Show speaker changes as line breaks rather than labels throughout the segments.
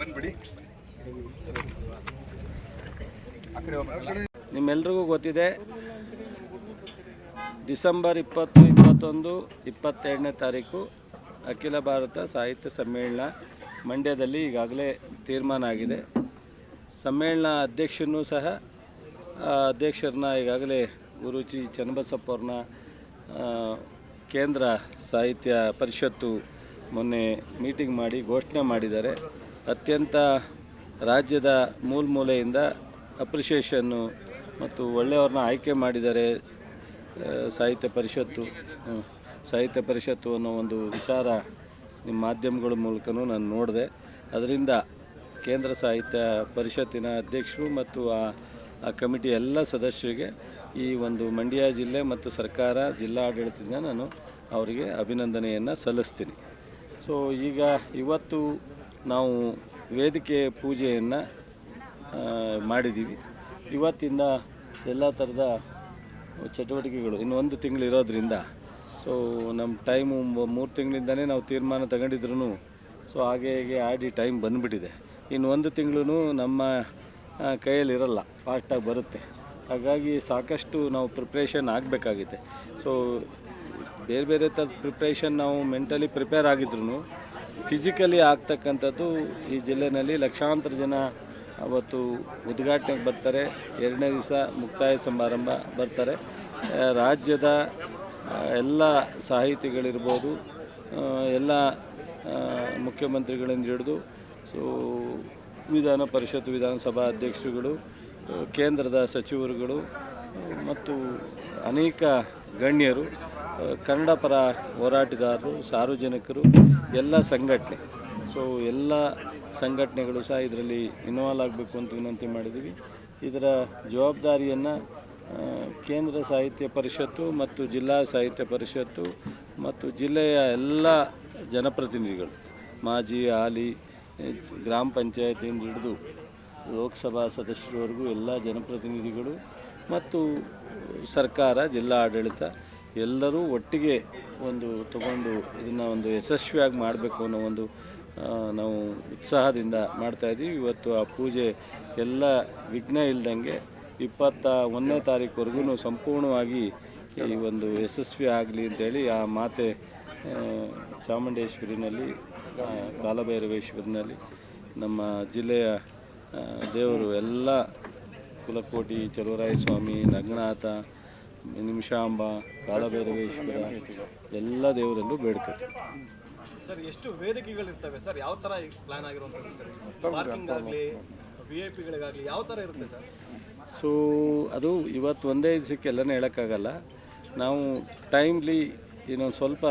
ಬಂದ್ಬಿಡಿ.
ನಿಮ್ಮೆಲ್ರಿಗೂ ಗೊತ್ತಿದೆ ಡಿಸೆಂಬರ್ ಇಪ್ಪತ್ತು ಇಪ್ಪತ್ತೊಂದು ಇಪ್ಪತ್ತೆರಡನೇ ತಾರೀಕು ಅಖಿಲ ಭಾರತ ಸಾಹಿತ್ಯ ಸಮ್ಮೇಳನ ಮಂಡ್ಯದಲ್ಲಿ ಈಗಾಗಲೇ ತೀರ್ಮಾನ ಆಗಿದೆ. ಸಮ್ಮೇಳನ ಅಧ್ಯಕ್ಷನೂ ಸಹ ಅಧ್ಯಕ್ಷರನ್ನ ಈಗಾಗಲೇ ಗುರುಚಿ ಚನ್ನಬಸಪ್ಪ ಅವ್ರನ್ನ ಕೇಂದ್ರ ಸಾಹಿತ್ಯ ಪರಿಷತ್ತು ಮೊನ್ನೆ ಮೀಟಿಂಗ್ ಮಾಡಿ ಘೋಷಣೆ ಮಾಡಿದ್ದಾರೆ. ಅತ್ಯಂತ ರಾಜ್ಯದ ಮೂಲ ಮೂಲೆಯಿಂದ ಅಪ್ರಿಷಿಯೇಷನ್ನು ಮತ್ತು ಒಳ್ಳೆಯವ್ರನ್ನ ಆಯ್ಕೆ ಮಾಡಿದರೆ ಸಾಹಿತ್ಯ ಪರಿಷತ್ತು ಸಾಹಿತ್ಯ ಪರಿಷತ್ತು ಅನ್ನೋ ಒಂದು ವಿಚಾರ ನಿಮ್ಮ ಮಾಧ್ಯಮಗಳ ಮೂಲಕನೂ ನಾನು ನೋಡಿದೆ. ಅದರಿಂದ ಕೇಂದ್ರ ಸಾಹಿತ್ಯ ಪರಿಷತ್ತಿನ ಅಧ್ಯಕ್ಷರು ಮತ್ತು ಆ ಆ ಕಮಿಟಿ ಎಲ್ಲ ಸದಸ್ಯರಿಗೆ ಈ ಒಂದು ಮಂಡ್ಯ ಜಿಲ್ಲೆ ಮತ್ತು ಸರ್ಕಾರ ಜಿಲ್ಲಾಡಳಿತದಿಂದ ನಾನು ಅವರಿಗೆ ಅಭಿನಂದನೆಯನ್ನು ಸಲ್ಲಿಸ್ತೀನಿ. ಸೊ ಈಗ ಇವತ್ತು ನಾವು ವೇದಿಕೆ ಪೂಜೆಯನ್ನು ಮಾಡಿದ್ದೀವಿ ಇವತ್ತಿಂದ ಎಲ್ಲ ಥರದ ಚಟುವಟಿಕೆಗಳು ಇನ್ನೊಂದು ತಿಂಗಳು ಇರೋದ್ರಿಂದ ಸೊ ನಮ್ಮ ಟೈಮು ಮೂರು ತಿಂಗಳಿಂದನೇ ನಾವು ತೀರ್ಮಾನ ತಗೊಂಡಿದ್ರು ಸೊ ಹಾಗೆ ಹೀಗೆ ಆಡಿ ಟೈಮ್ ಬಂದುಬಿಟ್ಟಿದೆ. ಇನ್ನು ಒಂದು ತಿಂಗಳು ನಮ್ಮ ಕೈಯಲ್ಲಿರಲ್ಲ ಫಾಸ್ಟಾಗಿ ಬರುತ್ತೆ. ಹಾಗಾಗಿ ಸಾಕಷ್ಟು ನಾವು ಪ್ರಿಪ್ರೇಷನ್ ಆಗಬೇಕಾಗಿದೆ ಸೊ ಬೇರೆ ಬೇರೆ ಥರದ ಪ್ರಿಪ್ರೇಷನ್ ನಾವು ಮೆಂಟಲಿ ಪ್ರಿಪೇರ್ ಆಗಿದ್ರು ಫಿಸಿಕಲಿ ಆಗ್ತಕ್ಕಂಥದ್ದು ಈ ಜಿಲ್ಲೆಯಲ್ಲಿ ಲಕ್ಷಾಂತರ ಜನ ಅವತ್ತು ಉದ್ಘಾಟನೆಗೆ ಬರ್ತಾರೆ. ಎರಡನೇ ದಿವಸ ಮುಕ್ತಾಯ ಸಮಾರಂಭ ಬರ್ತಾರೆ. ರಾಜ್ಯದ ಎಲ್ಲ ಸಾಹಿತಿಗಳಿರ್ಬೋದು ಎಲ್ಲ ಮುಖ್ಯಮಂತ್ರಿಗಳಿಂದ ಹಿಡಿದು, ಸೊ, ವಿಧಾನ ಪರಿಷತ್, ವಿಧಾನಸಭಾ ಅಧ್ಯಕ್ಷರುಗಳು ಕೇಂದ್ರದ ಸಚಿವರುಗಳು ಮತ್ತು ಅನೇಕ ಗಣ್ಯರು ಕನ್ನಡ ಪರ ಹೋರಾಟಗಾರರು, ಸಾರ್ವಜನಿಕರು, ಎಲ್ಲ ಸಂಘಟನೆ. ಸೊ ಎಲ್ಲ ಸಂಘಟನೆಗಳು ಸಹ ಇದರಲ್ಲಿ ಇನ್ವಾಲ್ವ್ ಆಗಬೇಕು ಅಂತ ವಿನಂತಿ ಮಾಡಿದ್ದೀವಿ. ಇದರ ಜವಾಬ್ದಾರಿಯನ್ನು ಕೇಂದ್ರ ಸಾಹಿತ್ಯ ಪರಿಷತ್ತು ಮತ್ತು ಜಿಲ್ಲಾ ಸಾಹಿತ್ಯ ಪರಿಷತ್ತು ಮತ್ತು ಜಿಲ್ಲೆಯ ಎಲ್ಲ ಜನಪ್ರತಿನಿಧಿಗಳು, ಮಾಜಿ, ಹಾಲಿ ಗ್ರಾಮ ಪಂಚಾಯತಿಯಿಂದ ಹಿಡಿದು ಲೋಕಸಭಾ ಸದಸ್ಯರವರೆಗೂ ಎಲ್ಲ ಜನಪ್ರತಿನಿಧಿಗಳು ಮತ್ತು ಸರ್ಕಾರ, ಜಿಲ್ಲಾ ಆಡಳಿತ ಎಲ್ಲರೂ ಒಟ್ಟಿಗೆ ಒಂದು ತಗೊಂಡು ಇದನ್ನು ಒಂದು ಯಶಸ್ವಿಯಾಗಿ ಮಾಡಬೇಕು ಅನ್ನೋ ಒಂದು ನಾವು ಉತ್ಸಾಹದಿಂದ ಮಾಡ್ತಾಯಿದ್ದೀವಿ ಇವತ್ತು ಆ ಪೂಜೆ ಎಲ್ಲ ವಿಘ್ನ ಇಲ್ದಂಗೆ ಇಪ್ಪತ್ತ ಒಂದನೇ ತಾರೀಕುವರೆಗೂ ಸಂಪೂರ್ಣವಾಗಿ ಈ ಒಂದು ಯಶಸ್ವಿ ಆಗಲಿ ಅಂತೇಳಿ ಆ ಮಾತೆ ಚಾಮುಂಡೇಶ್ವರಿನಲ್ಲಿ ಕಾಲಭೈರವೇಶ್ವರಿನಲ್ಲಿ ನಮ್ಮ ಜಿಲ್ಲೆಯ ದೇವರು ಎಲ್ಲ ಕುಲಕೋಟಿ ಚಲುವರಾಯ ಸ್ವಾಮಿ ನಗ್ನಾಥ ನಿಮಿಷಾಂಬ ಕಾಲಭೈರವೇಶ್ವರ ಎಲ್ಲ ದೇವರಲ್ಲೂ ಬೇಡ್ಕೊತೀವಿ
ಸರ್ ಎಷ್ಟು ವೇದಿಕೆಗಳಿರ್ತವೆ ಸರ್? ಯಾವ ತರ ಪ್ಲಾನ್ ಆಗಿರುವಂಥದ್ದು ಸರ್? ಪಾರ್ಕಿಂಗ್ ಆಗಲಿ ವಿ ಐ ಪಿಗಳಿಗಾಗಲಿ ಯಾವ ತರ ಇರುತ್ತೆ ಸರ್?
ಸೊ ಅದು ಇವತ್ತು ಒಂದೇ ದಿವಸಕ್ಕೆ ಎಲ್ಲನೂ ಹೇಳೋಕ್ಕಾಗಲ್ಲ. ನಾವು ಟೈಮ್ಲಿ ಇನ್ನೊಂದು ಸ್ವಲ್ಪ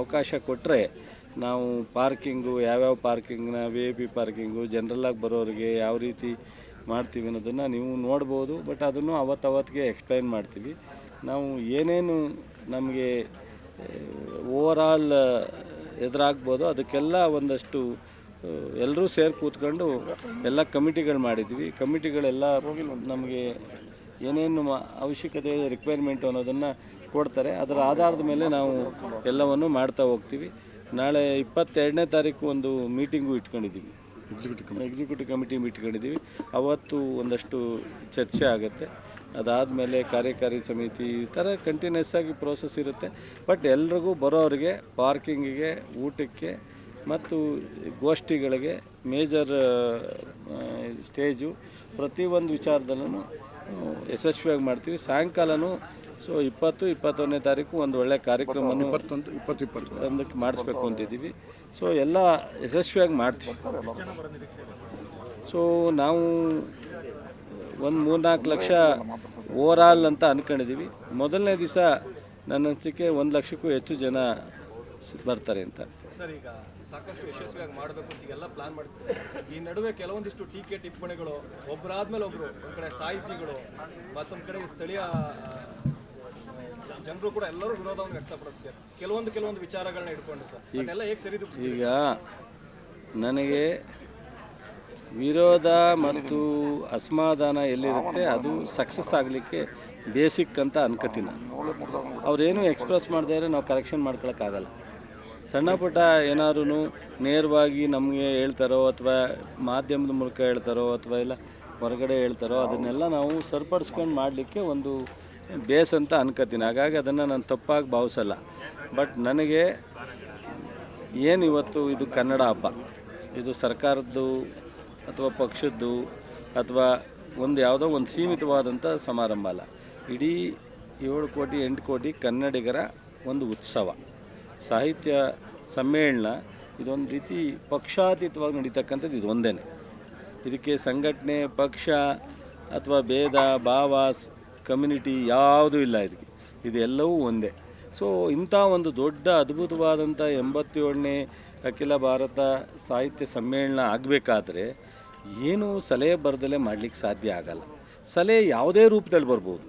ಅವಕಾಶ ಕೊಟ್ಟರೆ ನಾವು ಪಾರ್ಕಿಂಗು ಯಾವ್ಯಾವ ಪಾರ್ಕಿಂಗ್ನ ವಿ ಐ ಪಿ ಪಾರ್ಕಿಂಗು ಜನ್ರಲ್ಲಾಗಿ ಬರೋರಿಗೆ ಯಾವ ರೀತಿ ಮಾಡ್ತೀವಿ ಅನ್ನೋದನ್ನು ನೀವು ನೋಡ್ಬೋದು ಬಟ್ ಅದನ್ನು ಅವತ್ತವತ್ತಿಗೆ ಎಕ್ಸ್ಪ್ಲೈನ್ ಮಾಡ್ತೀವಿ. ನಾವು ಏನೇನು ನಮಗೆ ಓವರಾಲ್ ಎದುರಾಗ್ಬೋದು ಅದಕ್ಕೆಲ್ಲ ಒಂದಷ್ಟು ಎಲ್ಲರೂ ಸೇರಿ ಕೂತ್ಕೊಂಡು ಎಲ್ಲ ಕಮಿಟಿಗಳು ಮಾಡಿದ್ವಿ. ಕಮಿಟಿಗಳೆಲ್ಲ ನಮಗೆ ಏನೇನು ಅವಶ್ಯಕತೆ ರಿಕ್ವೈರ್ಮೆಂಟು ಅನ್ನೋದನ್ನು ಕೊಡ್ತಾರೆ. ಅದರ ಆಧಾರದ ಮೇಲೆ ನಾವು ಎಲ್ಲವನ್ನು ಮಾಡ್ತಾ ಹೋಗ್ತೀವಿ. ನಾಳೆ ಇಪ್ಪತ್ತೆರಡನೇ ತಾರೀಕು ಒಂದು ಮೀಟಿಂಗು ಇಟ್ಕೊಂಡಿದ್ದೀವಿ. ಎಕ್ಸಿಕ್ಯೂಟಿವ್ ಕಮಿಟಿ ಇಟ್ಕೊಂಡಿದ್ದೀವಿ. ಅವತ್ತು ಒಂದಷ್ಟು ಚರ್ಚೆ ಆಗುತ್ತೆ. ಅದಾದಮೇಲೆ ಕಾರ್ಯಕಾರಿ ಸಮಿತಿ ಈ ಥರ ಕಂಟಿನ್ಯೂಸ್ ಆಗಿ ಪ್ರೋಸೆಸ್ ಇರುತ್ತೆ. ಬಟ್ ಎಲ್ರಿಗೂ ಬರೋರಿಗೆ ಪಾರ್ಕಿಂಗಿಗೆ ಊಟಕ್ಕೆ ಮತ್ತು ಗೋಷ್ಠಿಗಳಿಗೆ ಮೇಜರ್ ಸ್ಟೇಜು ಪ್ರತಿಯೊಂದು ವಿಚಾರದಲ್ಲೂ ಯಶಸ್ವಿಯಾಗಿ ಮಾಡ್ತೀವಿ. ಸಾಯಂಕಾಲನೂ ಸೊ ಇಪ್ಪತ್ತು ಇಪ್ಪತ್ತೊಂದನೇ ತಾರೀಕು ಒಂದು ಒಳ್ಳೆಯ ಕಾರ್ಯಕ್ರಮವನ್ನು
ಇಪ್ಪತ್ತು ಇಪ್ಪತ್ತು.
ಒಂದಕ್ಕೆ ಮಾಡಿಸ್ಬೇಕು ಅಂತಿದ್ದೀವಿ. ಸೊ ಎಲ್ಲ ಯಶಸ್ವಿಯಾಗಿ ಮಾಡ್ತೀವಿ. ಸೊ ನಾವು ಒಂದು ಮೂರ್ನಾಲ್ಕು ಲಕ್ಷ ಓವರಾಲ್ ಅಂತ ಅಂದ್ಕೊಂಡಿದ್ದೀವಿ ಮೊದಲನೇ ದಿವಸ ನನ್ನ ಅನಿಸಿಕೆ ಒಂದು ಲಕ್ಷಕ್ಕೂ ಹೆಚ್ಚು ಜನ ಬರ್ತಾರೆ ಅಂತ.
ಸರ್ ಈಗ ಸಾಕಷ್ಟು ಯಶಸ್ವಿಯಾಗಿ ಮಾಡಬೇಕು ಅಂತ ಈಗೆಲ್ಲ ಪ್ಲಾನ್ ಮಾಡ್ತೀವಿ ಈ ನಡುವೆ ಕೆಲವೊಂದಿಷ್ಟು ಟೀಕೆ ಟಿಪ್ಪಣಿಗಳು ಒಬ್ಬರಾದ್ಮೇಲೆ ಒಬ್ಬರು ಒಂದ್ ಕಡೆ ಸಾಹಿತಿಗಳು ಮತ್ತೊಂದ್ ಕಡೆ ಸ್ಥಳೀಯ ಜನರು ಕೂಡ ಎಲ್ಲರೂ ವಿರೋಧವನ್ನು ವ್ಯಕ್ತಪಡಿಸ್ತಾರೆ ಕೆಲವೊಂದು ಕೆಲವೊಂದು ವಿಚಾರಗಳನ್ನ ಇಟ್ಕೊಂಡು ಸರ್.
ಈಗ ನನಗೆ ವಿರೋಧ ಮತ್ತು ಅಸಮಾಧಾನ ಎಲ್ಲಿರುತ್ತೆ ಅದು ಸಕ್ಸಸ್ ಆಗಲಿಕ್ಕೆ ಬೇಸಿಕ್ ಅಂತ ಅನ್ಕೋತೀನಿ ನಾನು. ಅವ್ರೇನು ಎಕ್ಸ್ಪ್ರೆಸ್ ಮಾಡದೇ ಇದ್ರೆ ನಾವು ಕರೆಕ್ಷನ್ ಮಾಡ್ಕೊಳಕ್ಕಾಗಲ್ಲ. ಸಣ್ಣ ಪುಟ್ಟ ಏನಾದ್ರೂ ನೇರವಾಗಿ ನಮಗೆ ಹೇಳ್ತಾರೋ ಅಥವಾ ಮಾಧ್ಯಮದ ಮೂಲಕ ಹೇಳ್ತಾರೋ ಅಥವಾ ಇಲ್ಲ ಹೊರಗಡೆ ಹೇಳ್ತಾರೋ ಅದನ್ನೆಲ್ಲ ನಾವು ಸರಿಪಡಿಸ್ಕೊಂಡು ಮಾಡಲಿಕ್ಕೆ ಒಂದು ಬೇಸ್ ಅಂತ ಅನ್ಕೋತೀನಿ. ಹಾಗಾಗಿ ಅದನ್ನು ನಾನು ತಪ್ಪಾಗಿ ಭಾವಿಸಲ್ಲ. ಬಟ್ ನನಗೆ ಏನು ಇವತ್ತು ಇದು ಕನ್ನಡ ಹಬ್ಬ? ಇದು ಸರ್ಕಾರದ್ದು ಅಥವಾ ಪಕ್ಷದ್ದು ಅಥವಾ ಒಂದು ಯಾವುದೋ ಒಂದು ಸೀಮಿತವಾದಂಥ ಸಮಾರಂಭ ಅಲ್ಲ. ಇಡೀ ಏಳು ಕೋಟಿ, ಎಂಟು ಕೋಟಿ ಕನ್ನಡಿಗರ ಒಂದು ಉತ್ಸವ. ಸಾಹಿತ್ಯ ಸಮ್ಮೇಳನ ಇದೊಂದು ರೀತಿ ಪಕ್ಷಾತೀತವಾಗಿ ನಡೀತಕ್ಕಂಥದ್ದು ಇದು ಒಂದೇ ಇದಕ್ಕೆ ಸಂಘಟನೆ, ಪಕ್ಷ ಅಥವಾ ಭೇದ, ಭಾವ ಕಮ್ಯುನಿಟಿ ಯಾವುದೂ ಇಲ್ಲ ಇದಕ್ಕೆ. ಇದೆಲ್ಲವೂ ಒಂದೇ. ಸೊ, ಇಂಥ ಒಂದು ದೊಡ್ಡ ಅದ್ಭುತವಾದಂಥ ಎಂಬತ್ತೇಳನೇ ಅಖಿಲ ಭಾರತ ಸಾಹಿತ್ಯ ಸಮ್ಮೇಳನ ಆಗಬೇಕಾದ್ರೆ ಏನು ಸಲಹೆ ಬರದಲ್ಲೇ ಮಾಡಲಿಕ್ಕೆ ಸಾಧ್ಯ ಆಗಲ್ಲ. ಸಲಹೆ ಯಾವುದೇ ರೂಪದಲ್ಲಿ ಬರ್ಬೋದು.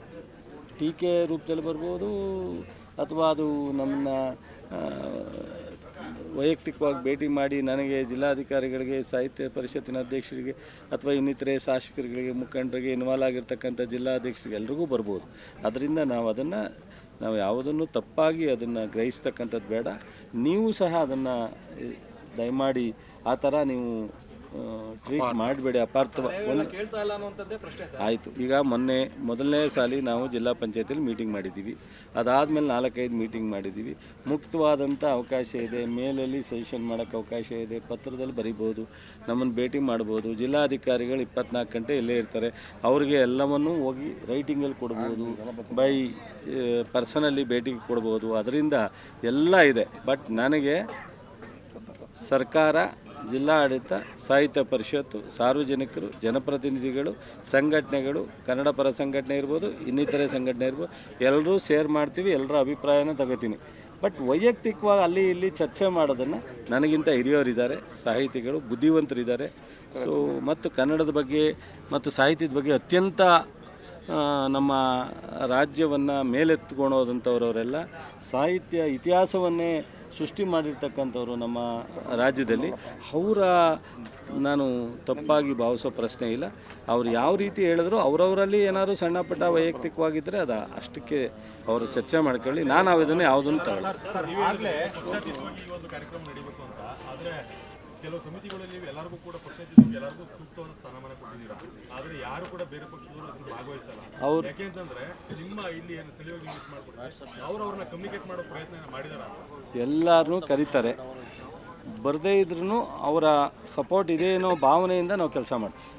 ಟೀಕೆ ರೂಪದಲ್ಲಿ ಬರ್ಬೋದು, ಅಥವಾ ಅದು ನಮ್ಮನ್ನ ವೈಯಕ್ತಿಕವಾಗಿ ಭೇಟಿ ಮಾಡಿ ನನಗೆ ಜಿಲ್ಲಾಧಿಕಾರಿಗಳಿಗೆ, ಸಾಹಿತ್ಯ ಪರಿಷತ್ತಿನ ಅಧ್ಯಕ್ಷರಿಗೆ, ಅಥವಾ ಇನ್ನಿತರೆ ಶಾಸಕರುಗಳಿಗೆ, ಮುಖಂಡರಿಗೆ ಇನ್ವಾಲ್ವ್ ಆಗಿರ್ತಕ್ಕಂಥ ಜಿಲ್ಲಾಧ್ಯಕ್ಷರಿಗೆ ಎಲ್ರಿಗೂ ಬರ್ಬೋದು. ಅದರಿಂದ ನಾವು ಅದನ್ನು, ನಾವು ಯಾವುದನ್ನು ತಪ್ಪಾಗಿ ಅದನ್ನು ಗ್ರಹಿಸ್ತಕ್ಕಂಥದ್ದು ಬೇಡ. ನೀವು ಸಹ ಅದನ್ನು, ದಯಮಾಡಿ ಆ ಥರ ನೀವು ಟ್ರೀಟ್ ಮಾಡಬೇಡಿ ಅಪಾರ್ಥವ. ಒಂದು
ಕೇಳ್ತಾ ಇಲ್ಲ ಅನ್ನುವಂಥದ್ದೇ ಪ್ರಶ್ನೆ ಸರ್.
ಆಯಿತು. ಈಗ ಮೊನ್ನೆ ಮೊದಲನೇ ಸಾಲಿ ನಾವು ಜಿಲ್ಲಾ ಪಂಚಾಯತಿಯಲ್ಲಿ ಮೀಟಿಂಗ್ ಮಾಡಿದ್ದೀವಿ. ಅದಾದಮೇಲೆ ನಾಲ್ಕೈದು ಮೀಟಿಂಗ್ ಮಾಡಿದ್ದೀವಿ. ಮುಕ್ತವಾದಂಥ ಅವಕಾಶ ಇದೆ ಮೇಲಲ್ಲಿ ಸಜೆಷನ್ ಮಾಡೋಕ್ಕೆ ಅವಕಾಶ ಇದೆ ಪತ್ರದಲ್ಲಿ ಬರಿಬೋದು ನಮ್ಮನ್ನು ಭೇಟಿ ಮಾಡ್ಬೋದು. ಜಿಲ್ಲಾಧಿಕಾರಿಗಳು ಇಪ್ಪತ್ನಾಲ್ಕು ಗಂಟೆ ಇಲ್ಲೇ ಇರ್ತಾರೆ. ಅವರಿಗೆ ಎಲ್ಲವನ್ನೂ ಹೋಗಿ ರೈಟಿಂಗಲ್ಲಿ ಕೊಡ್ಬೋದು ಬೈ ಪರ್ಸನಲ್ಲಿ ಭೇಟಿ ಕೊಡ್ಬೋದು. ಅದರಿಂದ ಎಲ್ಲ ಇದೆ. ಬಟ್ ನನಗೆ ಸರ್ಕಾರ ಜಿಲ್ಲಾಡಳಿತ, ಸಾಹಿತ್ಯ ಪರಿಷತ್ತು, ಸಾರ್ವಜನಿಕರು, ಜನಪ್ರತಿನಿಧಿಗಳು, ಸಂಘಟನೆಗಳು, ಕನ್ನಡ ಪರ ಸಂಘಟನೆ ಇರ್ಬೋದು, ಇನ್ನಿತರೆ ಸಂಘಟನೆ ಇರ್ಬೋದು, ಎಲ್ಲರೂ ಶೇರ್ ಮಾಡ್ತೀವಿ, ಎಲ್ಲರ ಅಭಿಪ್ರಾಯನ ತಗೋತೀನಿ. ಬಟ್ ವೈಯಕ್ತಿಕವಾಗಿ ಅಲ್ಲಿ ಇಲ್ಲಿ ಚರ್ಚೆ ಮಾಡೋದನ್ನು ನನಗಿಂತ ಹಿರಿಯವರಿದ್ದಾರೆ ಸಾಹಿತಿಗಳು, ಬುದ್ಧಿವಂತರಿದ್ದಾರೆ. ಸೊ ಮತ್ತು ಕನ್ನಡದ ಬಗ್ಗೆ ಮತ್ತು ಸಾಹಿತ್ಯದ ಬಗ್ಗೆ ಅತ್ಯಂತ ನಮ್ಮ ರಾಜ್ಯವನ್ನು ಮೇಲೆತ್ಕೊಳೋದಂಥವ್ರವರೆಲ್ಲ ಸಾಹಿತ್ಯ ಇತಿಹಾಸವನ್ನೇ ಸೃಷ್ಟಿ ಮಾಡಿರ್ತಕ್ಕಂಥವ್ರು ನಮ್ಮ ರಾಜ್ಯದಲ್ಲಿ. ಅವರ ನಾನು ತಪ್ಪಾಗಿ ಭಾವಿಸೋ ಪ್ರಶ್ನೆ ಇಲ್ಲ. ಅವ್ರು ಯಾವ ರೀತಿ ಹೇಳಿದ್ರು ಅವರವರಲ್ಲಿ ಏನಾದರೂ ಸಣ್ಣ ಪುಟ್ಟ ವೈಯಕ್ತಿಕವಾಗಿದ್ದರೆ ಅದು ಅಷ್ಟಕ್ಕೆ ಅವರು ಚರ್ಚೆ ಮಾಡ್ಕೊಳ್ಳಿ. ನಾನು ಅವಿದನ್ನು ಯಾವುದನ್ನು ತಗೊಳ್ಳಿ.
ಕೆಲವು ಸಮಿತಿಗಳಲ್ಲಿ ಎಲ್ಲರಿಗೂ ಕೂಡ ಪಕ್ಷಾತೀತವಾಗಿ ಎಲ್ಲರಿಗೂ ಸೂಕ್ತವಾದ ಸ್ಥಾನಮಾನ ಕೊಟ್ಟಿದ್ದೀರಾ? ಆದ್ರೆ ಯಾರು ಕೂಡ ಬೇರೆ ಪಕ್ಷದವರು ಅದನ್ನು ಭಾಗವಹಿಸಲ್ಲ. ಯಾಕೆಂತಂದ್ರೆ ನಿಮ್ಮ ಇಲ್ಲಿ ಏನು ಸ್ಥಳೀಯವಾಗಿ ಯೂಸ್ ಮಾಡ್ಕೊಡ್ತಾರೆ ಅವ್ರು ಅವ್ರನ್ನ ಕಮ್ಯುನಿಕೇಟ್ ಮಾಡೋ ಪ್ರಯತ್ನ ಮಾಡಿದಾರ?
ಎಲ್ಲರನ್ನೂ ಕರೀತಾರೆ. ಬರದೇ ಇದ್ರೂ ಅವರ ಸಪೋರ್ಟ್ ಇದೆ ಅನ್ನೋ ಭಾವನೆಯಿಂದ ನಾವು ಕೆಲಸ ಮಾಡ್ತೀವಿ.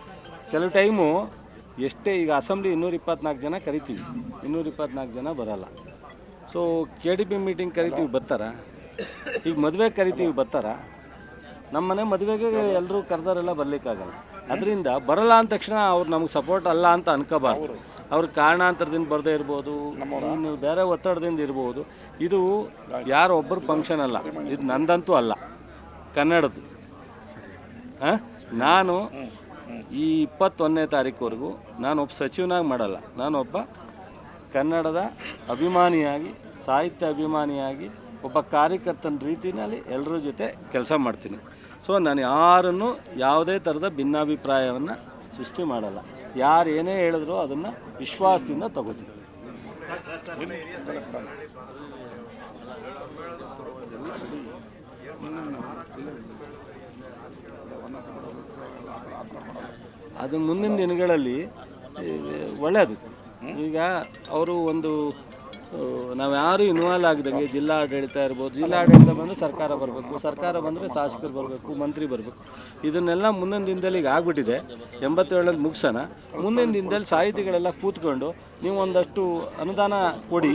ಕೆಲವು ಟೈಮು ಎಷ್ಟೇ ಈಗ ಅಸೆಂಬ್ಲಿ ಇನ್ನೂರ ಇಪ್ಪತ್ನಾಲ್ಕು ಜನ ಕರಿತೀವಿ. ಇನ್ನೂರ ಇಪ್ಪತ್ನಾಲ್ಕು ಜನ ಬರಲ್ಲ. So K D P meeting ಕರಿತೀವಿ ಬರ್ತಾರ? ಈಗ ಮದುವೆ ಕರಿತೀವಿ ಬರ್ತಾರ? ನಮ್ಮ ಮನೆ ಮದುವೆಗೆ ಎಲ್ಲರೂ ಕರೆದವರೆಲ್ಲ ಬರಲಿಕ್ಕಾಗಲ್ಲ. ಅದರಿಂದ ಬರಲ್ಲ ಅಂದ ತಕ್ಷಣ ಅವ್ರು ನಮಗೆ ಸಪೋರ್ಟ್ ಅಲ್ಲ ಅಂತ ಅನ್ಕೋಬಾರ್ದು. ಅವ್ರ ಕಾರಣಾಂತರದಿಂದ ಬರದೇ ಇರ್ಬೋದು, ಇನ್ನು ಬೇರೆ ಒತ್ತಡದಿಂದ ಇರ್ಬೋದು. ಇದು ಯಾರೋ ಒಬ್ಬರು ಫಂಕ್ಷನ್ ಅಲ್ಲ. ಇದು ನಂದಂತೂ ಅಲ್ಲ. ಕನ್ನಡದ್ದು. ಹಾಂ? ನಾನು ಈ ಇಪ್ಪತ್ತೊಂದನೇ ತಾರೀಕುವರೆಗೂ ನಾನು ಒಬ್ಬ ಸಚಿವನಾಗಿ ಮಾಡಲ್ಲ. ನಾನೊಬ್ಬ ಕನ್ನಡದ ಅಭಿಮಾನಿಯಾಗಿ, ಸಾಹಿತ್ಯ ಅಭಿಮಾನಿಯಾಗಿ, ಒಬ್ಬ ಕಾರ್ಯಕರ್ತನ ರೀತಿಯಲ್ಲಿ ಎಲ್ಲರ ಜೊತೆ ಕೆಲಸ ಮಾಡ್ತೀನಿ. ಸೊ ನಾನು ಯಾರನ್ನು ಯಾವುದೇ ಥರದ ಭಿನ್ನಾಭಿಪ್ರಾಯವನ್ನು ಸೃಷ್ಟಿ ಮಾಡಲ್ಲ. ಯಾರು ಏನೇ ಹೇಳಿದ್ರು ಅದನ್ನು ವಿಶ್ವಾಸದಿಂದ ತಗೋತೀನಿ. ಅದು ಮುಂದಿನ ದಿನಗಳಲ್ಲಿ ಒಳ್ಳೆಯದು ಈಗ ಅವರು ಒಂದು ನಾವು ಯಾರು ಇನ್ವಾಲ್ವ್ ಆಗದಂಗೆ ಜಿಲ್ಲಾಡಳಿತ ಇರ್ಬೋದು, ಜಿಲ್ಲಾಡಳಿತ ಬಂದರೆ ಸರ್ಕಾರ ಬರಬೇಕು, ಸರ್ಕಾರ ಬಂದರೆ ಶಾಸಕರು ಬರಬೇಕು, ಮಂತ್ರಿ ಬರಬೇಕು. ಇದನ್ನೆಲ್ಲ ಮುಂದಿನ ದಿನದಲ್ಲಿ ಈಗ ಆಗ್ಬಿಟ್ಟಿದೆ. ಎಂಬತ್ತೇಳಲ್ಲಿ ಮುಗಿಸೋಣ. ಮುಂದಿನ ದಿನದಲ್ಲಿ ಸಾಹಿತಿಗಳೆಲ್ಲ ಕೂತ್ಕೊಂಡು ನೀವು ಒಂದಷ್ಟು ಅನುದಾನ ಕೊಡಿ.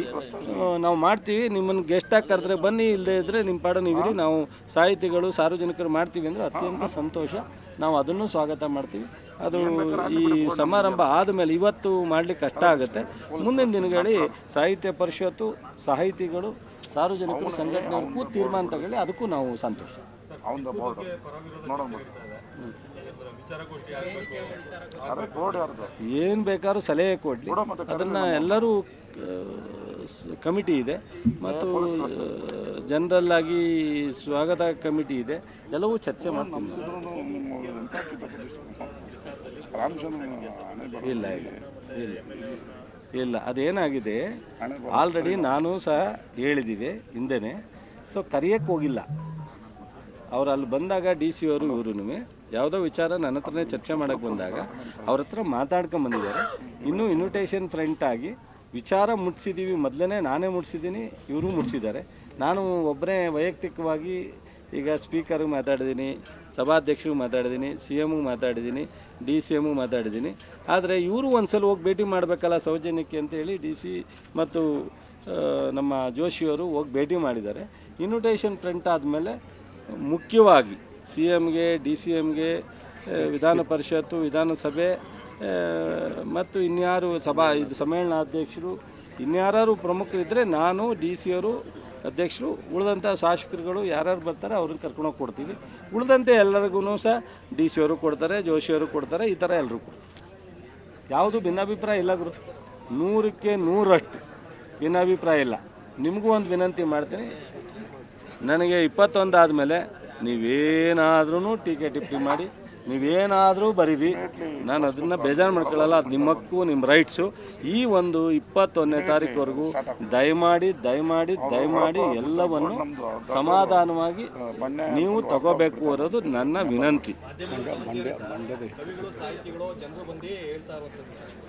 ನಾವು ಮಾಡ್ತೀವಿ. ನಿಮ್ಮನ್ನು ಗೆಸ್ಟಾಗಿ ಕರೆದ್ರೆ ಬನ್ನಿ ಇಲ್ಲದೇ ಇದ್ದರೆ ನಿಮ್ಮ ಪಾಡ ನೀವಿರಿ ನಾವು ಸಾಹಿತಿಗಳು, ಸಾರ್ವಜನಿಕರು ಮಾಡ್ತೀವಿ ಅಂದರೆ ಅತ್ಯಂತ ಸಂತೋಷ. ನಾವು ಅದನ್ನು ಸ್ವಾಗತ ಮಾಡ್ತೀವಿ. ಅದು ಈ ಸಮಾರಂಭ ಆದಮೇಲೆ ಇವತ್ತು ಮಾಡಲಿಕ್ಕೆ ಕಷ್ಟ ಆಗುತ್ತೆ. ಮುಂದಿನ ದಿನಗಳಲ್ಲಿ ಸಾಹಿತ್ಯ ಪರಿಷತ್ತು ಸಾಹಿತಿಗಳು ಸಾರ್ವಜನಿಕರು ಸಂಘಟನೆಯವರು ಕೂತು ತೀರ್ಮಾನ ತಗೊಳ್ಳಿ ಅದಕ್ಕೂ ನಾವು ಸಂತೋಷ. ಏನು ಬೇಕಾದ್ರೂ ಸಲಹೆ ಕೊಡಲಿ. ಅದನ್ನು ಎಲ್ಲರೂ ಕಮಿಟಿ ಇದೆ. ಮತ್ತು ಜನರಲ್ ಆಗಿ ಸ್ವಾಗತ ಕಮಿಟಿ ಇದೆ. ಎಲ್ಲವೂ ಚರ್ಚೆ ಮಾಡ್ತೀನಿ ಇಲ್ಲ ಇಲ್ಲ ಇಲ್ಲ. ಇಲ್ಲ, ಅದೇನಾಗಿದೆ? ಆಲ್ರೆಡಿ ನಾನು ಸಹ ಹೇಳಿದ್ದೀವಿ ಹಿಂದೆನೇ. ಸೊ ಕರೆಯೋಕ್ಕೆ ಹೋಗಿಲ್ಲ. ಅವ್ರು ಅಲ್ಲಿ ಬಂದಾಗ ಡಿ ಸಿ ಅವರು ಇವರು ಯಾವುದೋ ವಿಚಾರ ನನ್ನ ಹತ್ರನೇ ಚರ್ಚೆ ಮಾಡೋಕ್ಕೆ ಬಂದಾಗ ಅವ್ರ ಹತ್ರ ಮಾತಾಡ್ಕೊಂಬಂದಿದ್ದಾರೆ ಇನ್ನೂ ಇನ್ವಿಟೇಷನ್ ಫ್ರೆಂಟ್ ಆಗಿ ವಿಚಾರ ಮುಟ್ಸಿದ್ದೀವಿ ಮೊದಲನೇ ನಾನೇ ಮುಟ್ಸಿದ್ದೀನಿ, ಇವರು ಮುಟ್ಸಿದ್ದಾರೆ. ನಾನು ಒಬ್ಬನೇ ವೈಯಕ್ತಿಕವಾಗಿ ಈಗ ಸ್ಪೀಕರ್ಗೆ ಮಾತಾಡಿದ್ದೀನಿ ಸಭಾಧ್ಯಕ್ಷರಿಗೆ ಮಾತಾಡಿದ್ದೀನಿ, ಸಿ ಎಮ್ಗೆ ಮಾತಾಡಿದ್ದೀನಿ, ಡಿ ಸಿ ಎಮ್ಗೆ ಮಾತಾಡಿದ್ದೀನಿ. ಆದರೆ ಇವರು ಒಂದು ಸಲ ಹೋಗಿ ಭೇಟಿ ಮಾಡಬೇಕಲ್ಲ ಸೌಜನ್ಯಕ್ಕೆ ಅಂತೇಳಿ ಡಿ ಸಿ ಮತ್ತು ನಮ್ಮ ಜೋಶಿಯವರು ಹೋಗಿ ಭೇಟಿ ಮಾಡಿದ್ದಾರೆ. ಇನ್ವಿಟೇಷನ್ ಪ್ರಿಂಟ್ ಆದಮೇಲೆ ಮುಖ್ಯವಾಗಿ ಸಿ ಎಮ್ಗೆ ಡಿ ಸಿ ಎಮ್ಗೆ ವಿಧಾನ ಪರಿಷತ್ತು, ವಿಧಾನಸಭೆ ಮತ್ತು ಇನ್ಯಾರು ಸಭಾ, ಇದು ಸಮ್ಮೇಳನಾಧ್ಯಕ್ಷರು ಇನ್ಯಾರು ಪ್ರಮುಖರಿದ್ದರೆ ನಾನು, ಡಿ ಸಿ ಅವರು ಅಧ್ಯಕ್ಷರು ಉಳಿದಂಥ ಶಾಸಕರುಗಳು ಯಾರ್ಯಾರು ಬರ್ತಾರೆ ಅವ್ರನ್ನ ಕರ್ಕೊಂಡೋಗಿ ಕೊಡ್ತೀವಿ. ಉಳಿದಂತೆ ಎಲ್ಲರಿಗೂ ಸಹ ಡಿ ಸಿ ಅವರು ಕೊಡ್ತಾರೆ ಜೋಶಿಯವರು ಕೊಡ್ತಾರೆ, ಈ ಥರ ಎಲ್ಲರೂ ಕೊಡ್ತಾರೆ ಯಾವುದು ಭಿನ್ನಾಭಿಪ್ರಾಯ ಇಲ್ಲ ಗುರು. ನೂರಕ್ಕೆ ನೂರಷ್ಟು ಭಿನ್ನಾಭಿಪ್ರಾಯ ಇಲ್ಲ. ನಿಮಗೂ ಒಂದು ವಿನಂತಿ ಮಾಡ್ತೀನಿ. ನನಗೆ ಇಪ್ಪತ್ತೊಂದು ಆದಮೇಲೆ ನೀವೇನಾದ್ರೂ ಟೀಕೆ ಟಿಪ್ಪಣಿ ಮಾಡಿ ನೀವೇನಾದರೂ ಬರೀರಿ. ನಾನು ಅದನ್ನು ಬೇಜಾರು ಮಾಡ್ಕೊಳ್ಳಲ್ಲ. ಅದು ನಿಮ್ಮ ಹಕ್ಕು ನಿಮ್ಮ ರೈಟ್ಸು ಈ ಒಂದು ಇಪ್ಪತ್ತೊಂದನೇ ತಾರೀಕುವರೆಗೂ ದಯಮಾಡಿ ದಯಮಾಡಿ ದಯಮಾಡಿ ಎಲ್ಲವನ್ನು ಸಮಾಧಾನವಾಗಿ ನೀವು ತಗೋಬೇಕು ಅನ್ನೋದು ನನ್ನ ವಿನಂತಿ.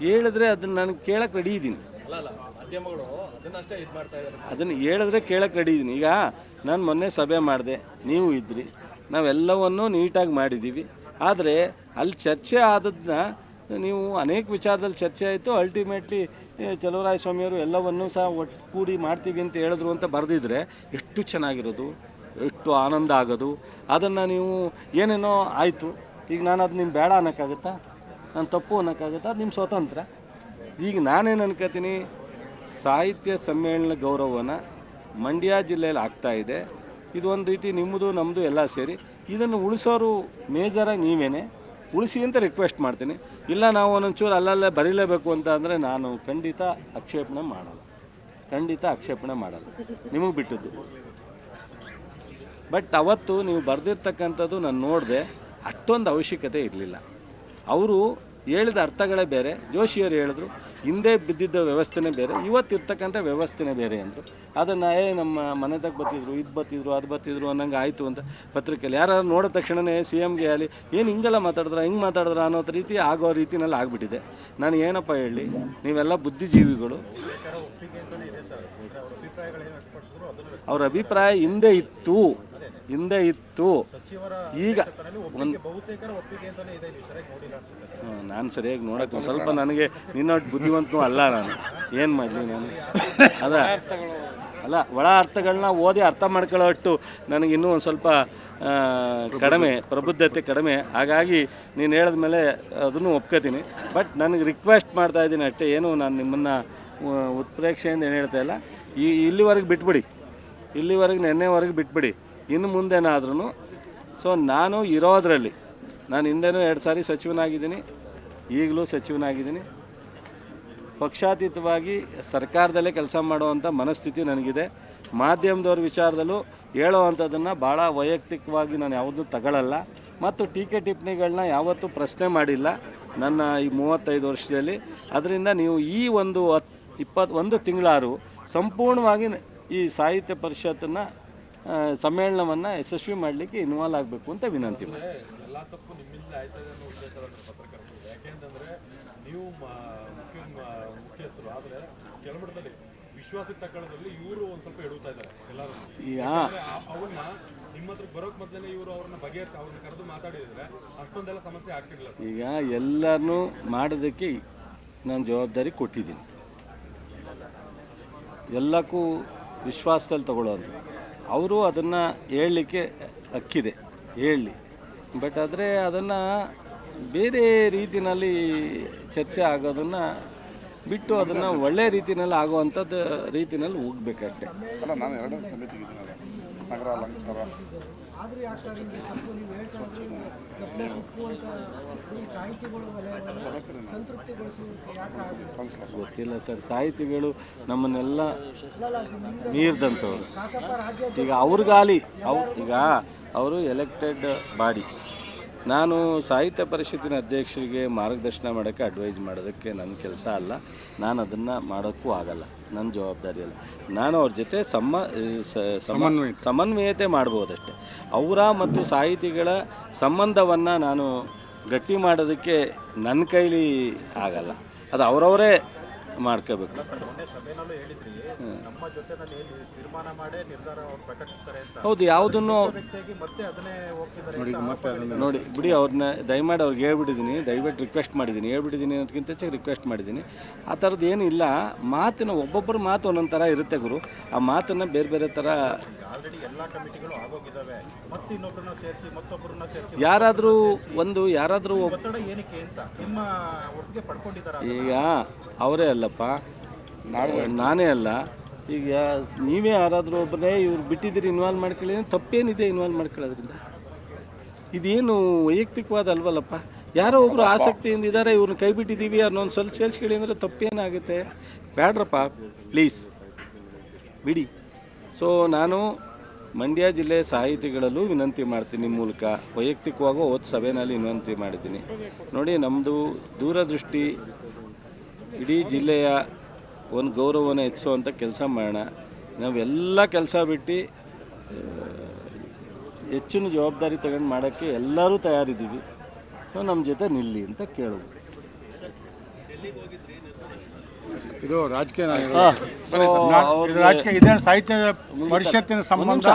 ಹೇಳಿದ್ರೆ ಅದನ್ನು ನಾನು ಕೇಳಕ್ಕೆ ರೆಡಿ ಇದ್ದೀನಿ ಅದನ್ನು ಹೇಳಿದ್ರೆ ಕೇಳಕ್ಕೆ ರೆಡಿ ಇದ್ದೀನಿ ಈಗ ನಾನು ಮೊನ್ನೆ ಸಭೆ ಮಾಡಿದೆ. ನೀವು ಇದ್ರಿ. ನಾವೆಲ್ಲವನ್ನೂ ನೀಟಾಗಿ ಮಾಡಿದ್ದೀವಿ ಆದರೆ ಅಲ್ಲಿ ಚರ್ಚೆ ಆದದನ್ನ ನೀವು ಅನೇಕ ವಿಚಾರದಲ್ಲಿ ಚರ್ಚೆ ಆಯಿತು. ಅಲ್ಟಿಮೇಟ್ಲಿ ಚಲುವರಾಯ ಸ್ವಾಮಿಯವರು ಎಲ್ಲವನ್ನೂ ಸಹ ಒಟ್ಟುಗೂಡಿ ಮಾಡ್ತೀವಿ ಅಂತ ಹೇಳಿದ್ರು ಅಂತ ಬರೆದಿದ್ರೆ ಎಷ್ಟು ಚೆನ್ನಾಗಿರೋದು, ಎಷ್ಟು ಆನಂದ ಆಗೋದು. ಅದನ್ನು ನೀವು ಏನೇನೋ ಆಯಿತು. ಈಗ ನಾನು ಅದು ನಿಮ್ಮ ಬೇಡ ಅನ್ನೋಕ್ಕಾಗುತ್ತಾ? ನಾನು ತಪ್ಪು ಅನ್ನೋಕ್ಕಾಗುತ್ತಾ? ಅದು ನಿಮ್ಮ ಸ್ವತಂತ್ರ. ಈಗ ನಾನೇನು ಅನ್ಕೋತೀನಿ, ಸಾಹಿತ್ಯ ಸಮ್ಮೇಳನ ಗೌರವನ ಮಂಡ್ಯ ಜಿಲ್ಲೆಯಲ್ಲಿ ಆಗ್ತಾ ಇದೆ. ಇದು ಒಂದು ರೀತಿ ನಿಮ್ಮದು, ನಮ್ಮದು ಎಲ್ಲ ಸೇರಿ ಇದನ್ನು ಉಳಿಸೋರು ಮೇಜರಾಗಿ ನೀವೇನೆ. ಉಳಿಸಿ ಅಂತ ರಿಕ್ವೆಸ್ಟ್ ಮಾಡ್ತೀನಿ. ಇಲ್ಲ ನಾವು ಒಂದೊಂಚೂರು ಅಲ್ಲಲ್ಲೇ ಬರೀಲೇಬೇಕು ಅಂತ ಅಂದರೆ ನಾನು ಖಂಡಿತ ಆಕ್ಷೇಪಣೆ ಮಾಡಲ್ಲ. ಖಂಡಿತ ಆಕ್ಷೇಪಣೆ ಮಾಡಲ್ಲ. ನಿಮಗೆ ಬಿಟ್ಟದ್ದು. ಬಟ್ ಅವತ್ತು ನೀವು ಬರೆದಿರ್ತಕ್ಕಂಥದ್ದು ನಾನು ನೋಡಿದೆ, ಅಷ್ಟೊಂದು ಅವಶ್ಯಕತೆ ಇರಲಿಲ್ಲ. ಅವರು ಹೇಳಿದ ಅರ್ಥಗಳೇ ಬೇರೆ. ಜೋಶಿಯವರು ಹೇಳಿದ್ರು ಹಿಂದೆ ಬಿದ್ದಿದ್ದ ವ್ಯವಸ್ಥೆನೇ ಬೇರೆ ಇವತ್ತಿರ್ತಕ್ಕಂಥ ವ್ಯವಸ್ಥೆನೇ ಬೇರೆ ಅಂದರು. ಅದನ್ನು ಏ ನಮ್ಮ ಮನೆದಾಗ ಬತ್ತಿದ್ರು ಇದು ಬತ್ತಿದ್ರು ಅದು ಬತ್ತಿದ್ರು ಅನ್ನಂಗೆ ಆಯಿತು ಅಂತ ಪತ್ರಿಕೆಯಲ್ಲಿ. ಯಾರು ನೋಡಿದ ತಕ್ಷಣವೇ ಸಿ ಎಮ್ಗೆ ಆಗಲಿ ಏನು ಹಿಂಗೆಲ್ಲ ಮಾತಾಡಿದ್ರ ಹಿಂಗೆ ಮಾತಾಡಿದ್ರ ಅನ್ನೋ ರೀತಿ ಆಗೋ ರೀತಿನಲ್ಲಿ ಆಗಿಬಿಟ್ಟಿದೆ. ನಾನು ಏನಪ್ಪ ಹೇಳಿ ನೀವೆಲ್ಲ ಬುದ್ಧಿಜೀವಿಗಳು. ಅವ್ರ ಅಭಿಪ್ರಾಯ ಹಿಂದೆ ಇತ್ತು. ಹಿಂದೆ ಇತ್ತು. ಈಗ ಒಂದು ನಾನು ಸರಿಯಾಗಿ ನೋಡಕ್ಕೆ ಒಂದ್ ಸ್ವಲ್ಪ ನನಗೆ ನಿನ್ನೊಟ್ಟು ಬುದ್ಧಿವಂತನೂ ಅಲ್ಲ ನಾನು. ಏನು ಮಾಡಲಿ ನಾನು? ಅದ. ಅಲ್ಲ ಒಳ ಅರ್ಥಗಳನ್ನ ಓದಿ ಅರ್ಥ ಮಾಡ್ಕೊಳ್ಳೋಷ್ಟು ನನಗೆ ಇನ್ನೂ ಒಂದು ಸ್ವಲ್ಪ ಕಡಿಮೆ ಪ್ರಬುದ್ಧತೆ ಕಡಿಮೆ. ಹಾಗಾಗಿ ನೀನು ಹೇಳಿದ ಮೇಲೆ ಅದನ್ನು ಒಪ್ಕೋತೀನಿ. ಬಟ್ ನನಗೆ ರಿಕ್ವೆಸ್ಟ್ ಮಾಡ್ತಾ ಇದ್ದೀನಿ ಅಷ್ಟೇ. ಏನು ನಾನು ನಿಮ್ಮನ್ನು ಉತ್ಪ್ರೇಕ್ಷೆಯಿಂದ ಏನು ಹೇಳ್ತಾ ಇಲ್ಲ. ಈ ಇಲ್ಲಿವರೆಗೆ ಬಿಟ್ಬಿಡಿ. ಇಲ್ಲಿವರೆಗೆ ನೆನ್ನೆವರೆಗೆ ಬಿಟ್ಬಿಡಿ. ಇನ್ನು ಮುಂದೇನಾದ್ರೂ ಸೊ ನಾನು ಇರೋದರಲ್ಲಿ, ನಾನು ಹಿಂದೆನೂ ಎರಡು ಸಾರಿ ಸಚಿವನಾಗಿದ್ದೀನಿ, ಈಗಲೂ ಸಚಿವನಾಗಿದ್ದೀನಿ. ಪಕ್ಷಾತೀತವಾಗಿ ಸರ್ಕಾರದಲ್ಲೇ ಕೆಲಸ ಮಾಡುವಂಥ ಮನಸ್ಥಿತಿ ನನಗಿದೆ. ಮಾಧ್ಯಮದವ್ರ ವಿಚಾರದಲ್ಲೂ ಹೇಳೋ ಅಂಥದ್ದನ್ನು ಭಾಳ ವೈಯಕ್ತಿಕವಾಗಿ ನಾನು ಯಾವುದೂ ತಗೊಳ್ಳಲ್ಲ ಮತ್ತು ಟೀಕೆ ಟಿಪ್ಪಣಿಗಳನ್ನ ಯಾವತ್ತೂ ಪ್ರಶ್ನೆ ಮಾಡಿಲ್ಲ ನನ್ನ ಈ ಮೂವತ್ತೈದು ವರ್ಷದಲ್ಲಿ. ಅದರಿಂದ ನೀವು ಈ ಒಂದು ಹತ್ತು ಇಪ್ಪತ್ತು ಒಂದು ತಿಂಗಳಾರು ಸಂಪೂರ್ಣವಾಗಿ ಈ ಸಾಹಿತ್ಯ ಪರಿಷತ್ತನ್ನು ಸಮ್ಮೇಳನವನ್ನು ಯಶಸ್ವಿ ಮಾಡಲಿಕ್ಕೆ ಇನ್ವಾಲ್ವ್ ಆಗಬೇಕು ಅಂತ ವಿನಂತಿ ಮಾಡಿ.
ಎಲ್ಲ ತಪ್ಪು ನಿಮ್ಮಿಂದ ಆಯ್ತದೆ ಅನ್ನೋ ಉದ್ದೇಶವನ್ನು ಪತ್ರಕರ್ತರು. ಯಾಕೆಂತಂದ್ರೆ ನೀವು ಮುಖ್ಯ ಮುಖ್ಯಸ್ಥರು. ಆದ್ರೆ ವಿಶ್ವಾಸಕ್ಕೆ ತಗೊಳ್ಳೋದ್ರಲ್ಲಿ ಇವರು ಒಂದ್ ಸ್ವಲ್ಪ ಎಡುತ್ತಾ ಇದ್ದಾರೆ ಎಲ್ಲರೂ.
ಈಗ
ನಿಮ್ಮ ಹತ್ರ ಬರೋಕ್ ಮೊದಲೇ ಇವರು ಅವ್ರನ್ನ ಬಗೆಹರಿಸಿ ಅವ್ರನ್ನ ಕರೆದು ಮಾತಾಡಿದ್ರೆ ಅಷ್ಟೊಂದೆಲ್ಲ ಸಮಸ್ಯೆ ಆಗ್ತಿರ್ಲಿಲ್ಲ
ಈಗ ಎಲ್ಲರನ್ನೂ ಮಾಡೋದಕ್ಕೆ ನಾನು ಜವಾಬ್ದಾರಿ ಕೊಟ್ಟಿದ್ದೀನಿ. ಎಲ್ಲಕ್ಕೂ ವಿಶ್ವಾಸದಲ್ಲಿ ತಗೊಳ್ಳೋದು. ಅವರು ಅದನ್ನು ಹೇಳಲಿಕ್ಕೆ ಹಕ್ಕಿದೆ ಹೇಳಲಿ ಬಟ್ ಆದರೆ ಅದನ್ನು ಬೇರೆ ರೀತಿಯಲ್ಲಿ ಚರ್ಚೆ ಆಗೋದನ್ನು ಬಿಟ್ಟು ಅದನ್ನು ಒಳ್ಳೆ ರೀತಿಯಲ್ಲಿ ಆಗುವಂಥದ್ದು ರೀತಿಯಲ್ಲಿ ಹೋಗ್ಬೇಕಷ್ಟೆ. ಗೊತ್ತಿಲ್ಲ ಸರ್. ಸಾಹಿತಿಗಳು ನಮ್ಮನ್ನೆಲ್ಲ ಮೀರಿದಂಥವ್ರು ಈಗ ಅವ್ರಿಗಾಲಿ. ಅವ್ ಈಗ ಅವರು ಎಲೆಕ್ಟೆಡ್ ಬಾಡಿ ನಾನು ಸಾಹಿತ್ಯ ಪರಿಷತ್ತಿನ ಅಧ್ಯಕ್ಷರಿಗೆ ಮಾರ್ಗದರ್ಶನ ಮಾಡೋಕ್ಕೆ ಅಡ್ವೈಸ್ ಮಾಡೋದಕ್ಕೆ ನನ್ನ ಕೆಲಸ ಅಲ್ಲ. ನಾನು ಅದನ್ನು ಮಾಡೋಕ್ಕೂ ಆಗಲ್ಲ. ನನ್ನ ಜವಾಬ್ದಾರಿ ಅಲ್ಲ. ನಾನು ಅವ್ರ ಜೊತೆ ಸಮ ಸಮನ್ವಯ ಸಮ- ಸಮನ್ವಯತೆ ಮಾಡ್ಬೋದಷ್ಟೆ. ಅವರ ಮತ್ತು ಸಾಹಿತಿಗಳ ಸಂಬಂಧವನ್ನು ನಾನು ಗಟ್ಟಿ ಮಾಡೋದಕ್ಕೆ ನನ್ನ ಕೈಲಿ ಆಗಲ್ಲ. ಅದು ಅವರವರೇ ಮಾಡ್ಕೋಬೇಕು.
ನಮ್ಮ ಜೊತೆನಲ್ಲಿ ತೀರ್ಮಾನ ಮಾಡೇ ನಿರ್ಧಾರ ಅವ್ರು ಪ್ರಕಟಿಸ್ತಾರೆ ಅಂತ.
ಹೌದು ಯಾವುದನ್ನು
ವ್ಯಕ್ತಿಯಾಗಿ ಮತ್ತೆ ಅದನ್ನೇ ಹೋಗ್ತಿದ್ದಾರೆ
ನೋಡಿ ಬಿಡಿ ಅವ್ರನ್ನ ದಯಮಾಡಿ ಅವ್ರಿಗೆ ಹೇಳ್ಬಿಟ್ಟಿದ್ದೀನಿ ದಯವಿಟ್ಟು ರಿಕ್ವೆಸ್ಟ್ ಮಾಡಿದ್ದೀನಿ ಹೇಳ್ಬಿಟ್ಟಿದ್ದೀನಿ ಅನ್ನೋದಕ್ಕಿಂತ ಹೆಚ್ಚಾಗಿ ರಿಕ್ವೆಸ್ಟ್ ಮಾಡಿದ್ದೀನಿ. ಆ ಥರದ್ದು ಏನಿಲ್ಲ ಮಾತಿನ ಒಬ್ಬೊಬ್ಬರ ಮಾತು ಒಂದೊಂದು ಥರ ಇರುತ್ತೆ ಗುರು. ಆ ಮಾತನ್ನು ಬೇರೆ ಬೇರೆ ಥರ
ಆಲ್ರೆಡಿ ಎಲ್ಲ ಕಮಿಟಿಗಳು ಆಗೋಗಿದ್ದಾವೆ. ಮತ್ತೆ ಇನ್ನೊಬ್ಬರನ್ನ ಸೇರಿಸಿ ಮತ್ತೊಬ್ಬರನ್ನ ಸೇರಿಸಿ
ಯಾರಾದರೂ ಒಂದು ಯಾರಾದರೂ ಒಬ್ಬ
ಒತ್ತಡ ಏನಕ್ಕೆ ಅಂತ ನಿಮ್ಮ ಒಟ್ಟಿಗೆ ಪಡ್ಕೊಂಡಿದ್ದಾರ
ಈಗ ಅವರೇ ಅಲ್ಲಪ್ಪ. ನಾನೇ ಅಲ್ಲ. ಈಗ ನೀವೇ ಯಾರಾದರೂ ಒಬ್ಬರೇ ಇವ್ರು ಬಿಟ್ಟಿದ್ದೀರಿ ಇನ್ವಾಲ್ವ್ ಮಾಡ್ಕೊಳ್ಳಿ ತಪ್ಪೇನಿದೆ ಇನ್ವಾಲ್ವ್ ಮಾಡ್ಕೊಳ್ಳೋದ್ರಿಂದ. ಇದೇನು ವೈಯಕ್ತಿಕವಾದ ಅಲ್ವಲ್ಲಪ್ಪ ಯಾರೋ ಒಬ್ಬರು ಆಸಕ್ತಿಯಿಂದ ಇದ್ದಾರೆ ಇವ್ರನ್ನ ಕೈ ಬಿಟ್ಟಿದ್ದೀವಿ ಅನ್ನೊಂದು ಸ್ವಲ್ಪ ಸೇರಿಸ್ಕೊಳ್ಳಿ ಅಂದರೆ ತಪ್ಪೇನಾಗುತ್ತೆ? ಬೇಡ್ರಪ್ಪ ಪ್ಲೀಸ್ ಬಿಡಿ. ಸೊ ನಾನು ಮಂಡ್ಯ ಜಿಲ್ಲೆ ಸಾಹಿತಿಗಳಲ್ಲೂ ವಿನಂತಿ ಮಾಡ್ತೀನಿ ಮೂಲಕ. ವೈಯಕ್ತಿಕವಾಗೂ ಹೋದ ಸಭೆಯಲ್ಲಿ ವಿನಂತಿ ಮಾಡಿದ್ದೀನಿ. ನೋಡಿ ನಮ್ಮದು ದೂರದೃಷ್ಟಿ ಇಡೀ ಜಿಲ್ಲೆಯ ಒಂದು ಗೌರವನ ಹೆಚ್ಚಿಸುವಂಥ ಕೆಲಸ ಮಾಡೋಣ. ನಾವೆಲ್ಲ ಕೆಲಸ ಬಿಟ್ಟು ಹೆಚ್ಚಿನ ಜವಾಬ್ದಾರಿ ತಗೊಂಡು ಮಾಡೋಕ್ಕೆ ಎಲ್ಲರೂ ತಯಾರಿದ್ದೀವಿ. ಸೊ ನಮ್ಮ ಜೊತೆ ನಿಲ್ಲಿ ಅಂತ ಕೇಳೋದು.
ಇದು ರಾಜಕೀಯ ರಾಜಕೀಯ ಇದೇನು ಸಾಹಿತ್ಯ ಪರಿಷತ್ತಿನ ಸಂಬಂಧ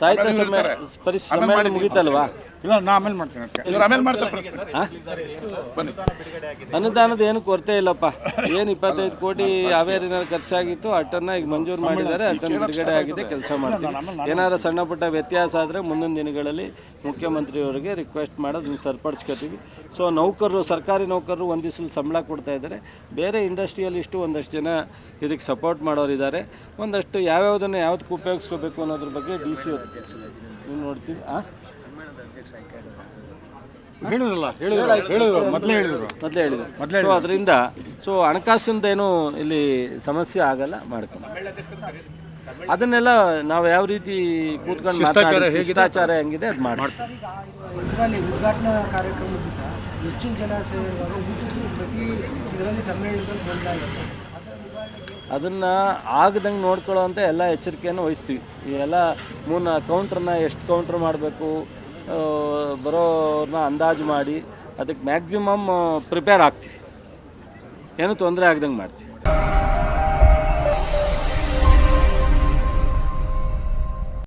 ಸಾಹಿತ್ಯ ಪರಿಷತ್ ಮುಗೀತಲ್ವಾ?
ಇಲ್ಲ ನಾ ಆಮೇಲೆ ಮಾಡ್ತೀನಿ ಅದಕ್ಕೆ.
ಇವ್ರು ಆಮೇಲೆ ಮಾಡ್ತಾರೆ?
ಅನುದಾನದ ಏನು ಕೊರತೆ ಇಲ್ಲಪ್ಪ. ಏನು ಇಪ್ಪತ್ತೈದು ಕೋಟಿ ಹಾವೇರಿನಲ್ಲಿ ಖರ್ಚಾಗಿತ್ತು ಅಟ್ಟನ್ನ ಈಗ ಮಂಜೂರು ಮಾಡಿದ್ದಾರೆ ಅಟ್ಟನ್ನು ಬಿಡುಗಡೆ ಆಗಿದೆ ಕೆಲಸ ಮಾಡ್ತೀವಿ. ಏನಾದ್ರು ಸಣ್ಣ ಪುಟ್ಟ ವ್ಯತ್ಯಾಸ ಆದರೆ ಮುಂದಿನ ದಿನಗಳಲ್ಲಿ ಮುಖ್ಯಮಂತ್ರಿಯವರಿಗೆ ರಿಕ್ವೆಸ್ಟ್ ಮಾಡೋದು ಸರಿಪಡಿಸ್ಕೊತೀವಿ. ಸೊ ನೌಕರರು ಸರ್ಕಾರಿ ನೌಕರರು ಒಂದು ದಿವಸ ಸಂಬಳ ಕೊಡ್ತಾ ಇದ್ದಾರೆ. ಬೇರೆ ಇಂಡಸ್ಟ್ರಿಯಲಿಸ್ಟು ಒಂದಷ್ಟು ಜನ ಇದಕ್ಕೆ ಸಪೋರ್ಟ್ ಮಾಡೋರಿದ್ದಾರೆ ಒಂದಷ್ಟು ಯಾವ್ಯಾವುದನ್ನು ಯಾವ್ದಕ್ಕೆ ಉಪಯೋಗಿಸ್ಕೋಬೇಕು ಅನ್ನೋದ್ರ ಬಗ್ಗೆ ಡಿ ಸಿ ನೀವು ನೋಡ್ತೀವಿ ಆ?
ಹೇಳಿದ್ರಲ್ಲ ಹೇಳಿದ್ರು ಹೇಳಿದ್ರು ಮೊದಲೇ ಹೇಳಿದ್ರು.
ಮೊದಲೇ ಹೇಳಿದ್ರು. ಸೊ ಅದರಿಂದ ಸೊ ಹಣಕಾಸಿಂದೇನು ಇಲ್ಲಿ ಸಮಸ್ಯೆ ಆಗಲ್ಲ ಮಾಡ್ಕೊಂಡು ಅದನ್ನೆಲ್ಲ ನಾವು ಯಾವ ರೀತಿ ಕೂತ್ಕೊಂಡು ಮಾತಾಡಿ ಶಿಷ್ಟಾಚಾರ ಹೆಂಗಿದೆ ಅದು ಮಾಡ್ತೀವಿ
ಇದರಲ್ಲಿ ಉದ್ಘಾಟನಾ ಕಾರ್ಯಕ್ರಮದ ದಿವಸ ಹೆಚ್ಚಿನ ಜನ ಸೇರುವಾಗ ಉಚಿತ ಪ್ರತಿ ಇದರಲ್ಲಿ ಸಮ್ಮೇಳನದಲ್ಲಿ ಬಂದಾಗುತ್ತೆ
ಅದನ್ನು ಆಗದಂಗೆ ನೋಡ್ಕೊಳ್ಳೋ ಅಂತ ಎಲ್ಲ ಎಚ್ಚರಿಕೆಯನ್ನು ವಹಿಸ್ತೀವಿ. ಈ ಎಲ್ಲ ಮೂನ ಕೌಂಟ್ರನ್ನ ಎಷ್ಟು ಕೌಂಟ್ರ್ ಮಾಡಬೇಕು ಬರೋರನ್ನ ಅಂದಾಜು ಮಾಡಿ ಅದಕ್ಕೆ ಮ್ಯಾಕ್ಸಿಮಮ್ ಪ್ರಿಪೇರ್ ಆಗ್ತೀವಿ. ಏನು ತೊಂದರೆ ಆಗ್ದಂಗೆ ಮಾಡ್ತೀವಿ.